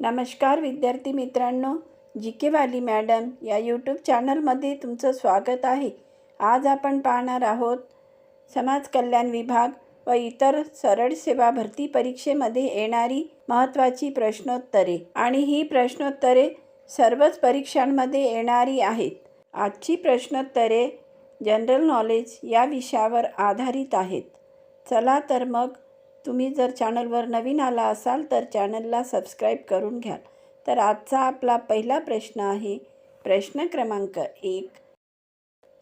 नमस्कार विद्यार्थी मित्रांनो जी के वाली मॅडम या यूट्यूब चॅनलमध्ये तुमचं स्वागत आहे. आज आपण पाहणार आहोत समाज कल्याण विभाग व इतर सरळ सेवा भरती परीक्षेमध्ये येणारी महत्त्वाची प्रश्नोत्तरे आणि ही प्रश्नोत्तरे सर्वच परीक्षांमध्ये येणारी आहेत. आजची प्रश्नोत्तरे जनरल नॉलेज या विषयावर आधारित आहेत. चला तर मग तुम्ही जर चॅनलवर नवीन आला असाल तर चॅनलला सबस्क्राईब करून घ्याल. तर आजचा आपला पहिला प्रश्न आहे प्रश्न क्रमांक एक.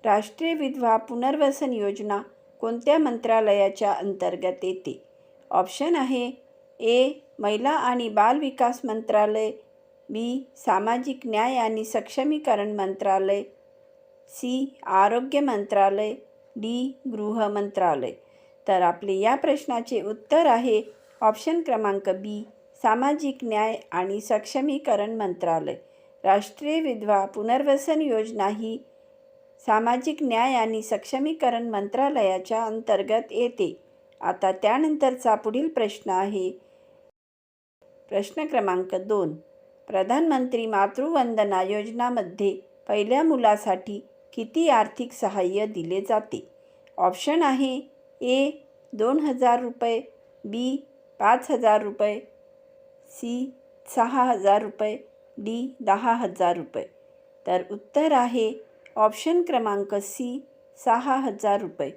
राष्ट्रीय विधवा पुनर्वसन योजना कोणत्या मंत्रालयाच्या अंतर्गत येते? ऑप्शन आहे ए. महिला आणि बाल विकास मंत्रालय बी. सामाजिक न्याय आणि सक्षमीकरण मंत्रालय सी. आरोग्य मंत्रालय डी. गृह मंत्रालय. तर आपले या प्रश्नाचे उत्तर आहे ऑप्शन क्रमांक बी सामाजिक न्याय आणि सक्षमीकरण मंत्रालय. राष्ट्रीय विधवा पुनर्वसन योजना ही सामाजिक न्याय आणि सक्षमीकरण मंत्रालयाच्या अंतर्गत येते. आता त्यानंतरचा पुढील प्रश्न आहे. प्रश्न क्रमांक दोन. प्रधानमंत्री मातृवंदना योजनामध्ये पहिल्या मुलासाठी किती आर्थिक सहाय्य दिले जाते? ऑप्शन आहे ए दोन हजार रुपये बी पाच हजार रुपये सी सहा हजार रुपये डी दहा हजार रुपये. तर उत्तर आहे ऑप्शन क्रमांक सी सहा हजार रुपये.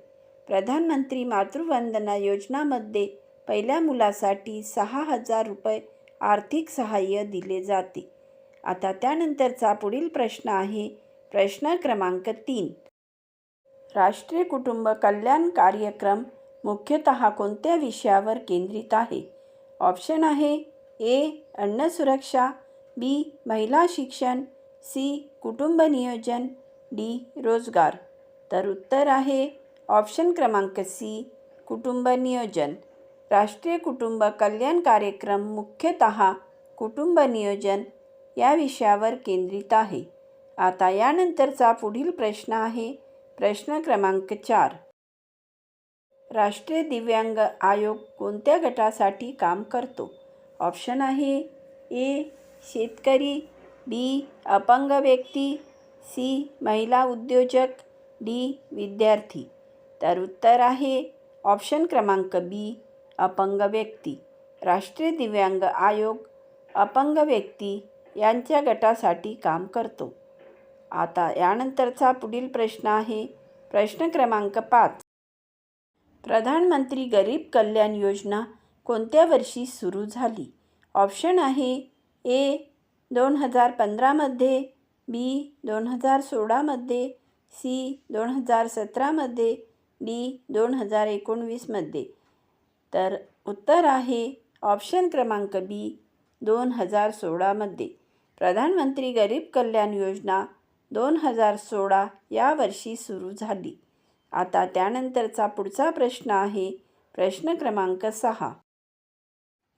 प्रधानमंत्री मातृवंदना योजनामध्ये पहिल्या मुलासाठी सहा हजार रुपये आर्थिक सहाय्य दिले जाते. आता त्यानंतरचा पुढील प्रश्न आहे प्रश्न क्रमांक तीन. राष्ट्रीय कुटुंब कल्याण कार्यक्रम मुख्यतः कोणत्या विषयावर केंद्रित आहे? ऑप्शन आहे ए अन्न सुरक्षा बी महिला शिक्षण सी कुटुंब नियोजन डी रोजगार. तर उत्तर आहे ऑप्शन क्रमांक सी कुटुंब नियोजन. राष्ट्रीय कुटुंब कल्याण कार्यक्रम मुख्यतः कुटुंब नियोजन या विषयावर केंद्रित आहे. आता यानंतरचा पुढील प्रश्न आहे प्रश्न क्रमांक चार. राष्ट्रीय दिव्यांग आयोग कोणत्या गटासाठी काम करतो? ऑप्शन आहे ए शेतकरी बी अपंग व्यक्ती सी महिला उद्योजक डी विद्यार्थी. तर उत्तर आहे ऑप्शन क्रमांक बी अपंग व्यक्ती. राष्ट्रीय दिव्यांग आयोग अपंग व्यक्ती यांच्या गटासाठी काम करतो. आता यानंतरचा पुढील प्रश्न आहे. प्रश्न क्रमांक पाच. प्रधानमंत्री गरीब कल्याण योजना कोणत्या वर्षी सुरू झाली? ऑप्शन आहे ए दोन हजार पंधरामध्ये बी दोन हजार सोळामध्ये सी दोन हजार सतरामध्ये डी दोन हजार एकोणवीसमध्ये तर उत्तर आहे ऑप्शन क्रमांक बी दोन हजार सोळामध्ये प्रधानमंत्री गरीब कल्याण योजना दोन हजार सोळा या वर्षी सुरू झाली. आता त्यानंतरचा पुढचा प्रश्न आहे प्रश्न क्रमांक सहा.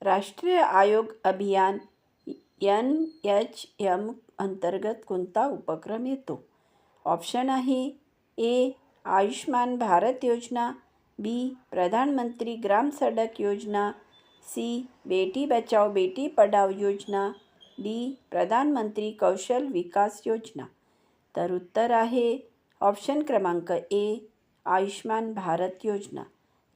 राष्ट्रीय आयोग अभियान एन एच एम अंतर्गत कोणता उपक्रम येतो? ऑप्शन आहे ए आयुष्मान भारत योजना बी प्रधानमंत्री ग्राम सडक योजना सी बेटी बचाओ बेटी पढाओ योजना डी प्रधानमंत्री कौशल विकास योजना. तर उत्तर आहे ऑप्शन क्रमांक ए आयुष्मान भारत योजना.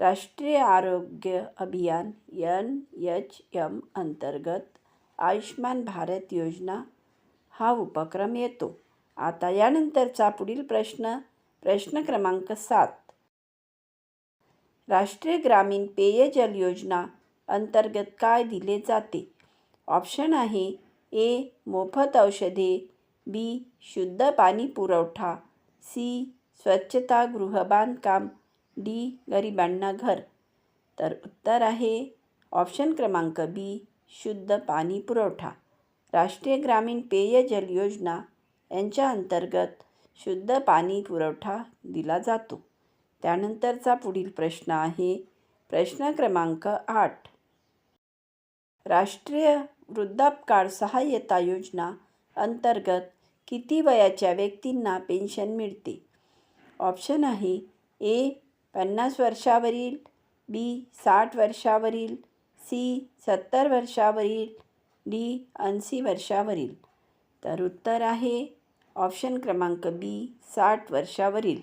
राष्ट्रीय आरोग्य अभियान एन एच एम अंतर्गत आयुष्मान भारत योजना हा उपक्रम येतो. आता यानंतरचा पुढील प्रश्न प्रश्न क्रमांक सात. राष्ट्रीय ग्रामीण पेयजल योजना अंतर्गत काय दिले जाते? ऑप्शन आहे ए मोफत औषधे बी शुद्ध पाणी पुरवठा. सी स्वच्छता गृह बांधकाम. डी गरिबांना घर. तर उत्तर आहे ऑप्शन क्रमांक बी शुद्ध पाणी पुरवठा. राष्ट्रीय ग्रामीण पेयजल योजना यांच्या अंतर्गत शुद्ध पाणी पुरवठा दिला जातो. त्यानंतरचा पुढील प्रश्न आहे. प्रश्न क्रमांक आठ. राष्ट्रीय वृद्धापकाळ सहाय्यता योजना अंतर्गत किती वयाच्या व्यक्तींना पेन्शन मिळते? ऑप्शन आहे ए पन्नास वर्षावरील बी साठ वर्षावरील सी सत्तर वर्षावरील डी ऐंशी वर्षावरील. तर उत्तर आहे ऑप्शन क्रमांक बी साठ वर्षावरील.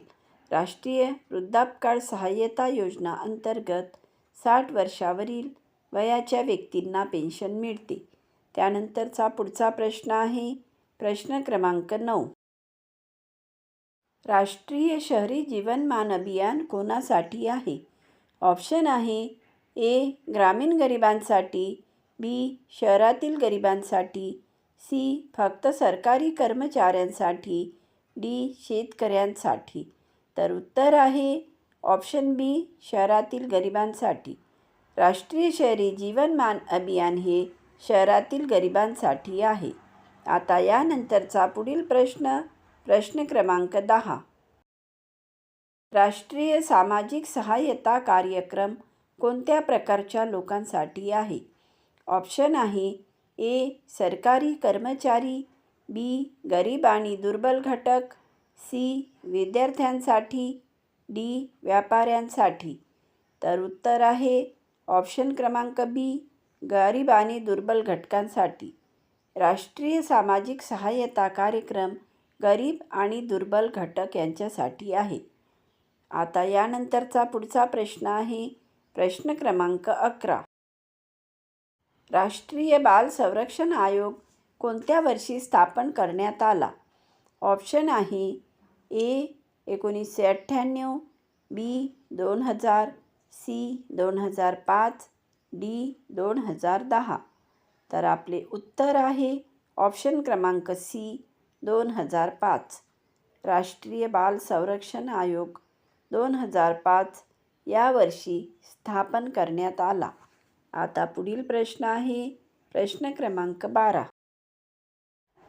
राष्ट्रीय वृद्धापकाळ सहाय्यता योजना अंतर्गत साठ वर्षावरील वयाच्या व्यक्तींना पेन्शन मिळते. त्यानंतरचा पुढचा प्रश्न आहे प्रश्न क्रमांक नऊ. राष्ट्रीय शहरी जीवनमान अभियान कोणासाठी आहे? ऑप्शन आहे ए ग्रामीण गरिबांसाठी बी शहरातील गरिबांसाठी सी फक्त सरकारी कर्मचाऱ्यांसाठी डी शेतकऱ्यांसाठी. तर उत्तर आहे ऑप्शन बी शहरातील गरिबांसाठी. राष्ट्रीय शहरी जीवनमान अभियान हे शहरातील गरिबांसाठी आहे. आता यानंतरचा पुढील प्रश्न प्रश्न क्रमांक दहा. राष्ट्रीय सामाजिक सहाय्यता कार्यक्रम कोणत्या प्रकारच्या लोकांसाठी आहे? ऑप्शन आहे ए सरकारी कर्मचारी बी गरीब आणि दुर्बल घटक सी विद्यार्थ्यांसाठी डी व्यापाऱ्यांसाठी. तर उत्तर आहे ऑप्शन क्रमांक बी गरीब आणि दुर्बल घटकांसाठी. राष्ट्रीय सामाजिक सहाय्यता कार्यक्रम गरीब आणि दुर्बल घटक यांच्यासाठी आहे. आता यानंतरचा पुढचा प्रश्न आहे प्रश्न क्रमांक अकरा. राष्ट्रीय बाल संरक्षण आयोग कोणत्या वर्षी स्थापन करण्यात आला? ऑप्शन आहे ए एकोणीसशे अठ्ठ्याण्णव बी दोन हजार सी दोन हजार पाच डी दोन हजार दहा. तर आपले उत्तर आहे ऑप्शन क्रमांक सी दोन हजार पाच. राष्ट्रीय बाल संरक्षण आयोग दोन हजार पाच यावर्षी स्थापन करण्यात आला. आता पुढील प्रश्न आहे प्रश्न क्रमांक बारा.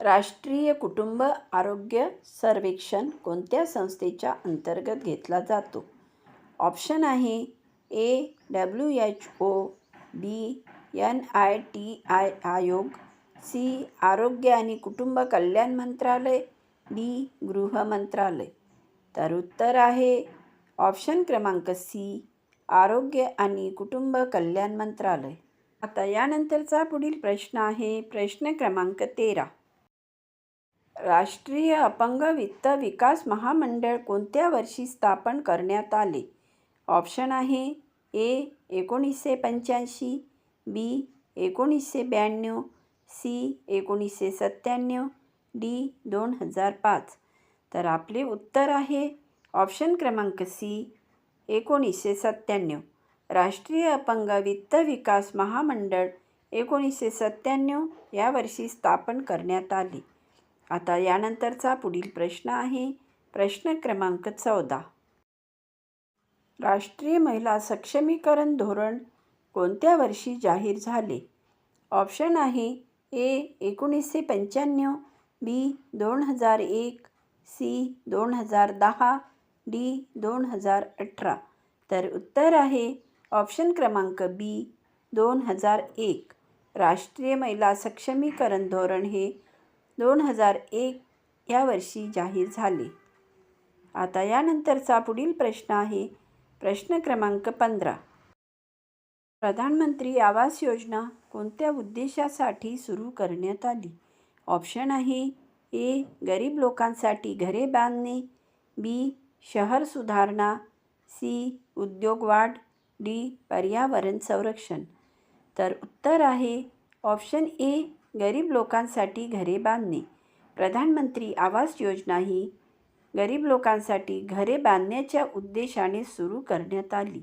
राष्ट्रीय कुटुंब आरोग्य सर्वेक्षण कोणत्या संस्थेच्या अंतर्गत घेतला जातो? ऑप्शन आहे A W H O B N I T I आयोग सी आरोग्य आणि कुटुंब कल्याण मंत्रालय डी गृह मंत्रालय. तर उत्तर आहे ऑप्शन क्रमांक सी आरोग्य आणि कुटुंब कल्याण मंत्रालय. आता यानंतरचा पुढील प्रश्न आहे प्रश्न क्रमांक तेरा. राष्ट्रीय अपंग वित्त विकास महामंडळ कोणत्या वर्षी स्थापन करण्यात आले? ऑप्शन आहे ए एकोणीसशे पंच्याऐंशी बी एकोणीसशे ब्याण्णव सी एकोणीसशे सत्त्याण्णव डी दोन हजार पाच. तर आपले उत्तर आहे ऑप्शन क्रमांक सी एकोणीसशे सत्त्याण्णव. राष्ट्रीय अपंग वित्त विकास महामंडळ एकोणीसशे सत्त्याण्णव या वर्षी स्थापन करण्यात आले. आता यानंतरचा पुढील प्रश्न आहे. प्रश्न क्रमांक चौदा. राष्ट्रीय महिला सक्षमीकरण धोरण कोणत्या वर्षी जाहीर झाले? ऑप्शन आहे ए एकोणीसशे पंच्याण्णव बी दोन हजार एक सी दोन हजार दहा डी दोन हजार अठरा. तर उत्तर आहे ऑप्शन क्रमांक बी दोन हजार एक. राष्ट्रीय महिला सक्षमीकरण धोरण हे दोन हजार एक या वर्षी जाहीर झाले. आता यानंतरचा पुढील प्रश्न आहे. प्रश्न क्रमांक पंधरा. प्रधानमंत्री आवास योजना कोणत्या उद्देशासाठी सुरू करण्यात आली? ऑप्शन आहे ए गरीब लोकांसाठी घरे बांधणे बी शहर सुधारणा सी उद्योग वाढ डी पर्यावरण संरक्षण. तर उत्तर आहे ऑप्शन ए गरीब लोकांसाठी घरे बांधणे. प्रधानमंत्री आवास योजना ही गरीब लोकांसाठी घरे बांधण्याच्या उद्देशाने सुरू करण्यात आली.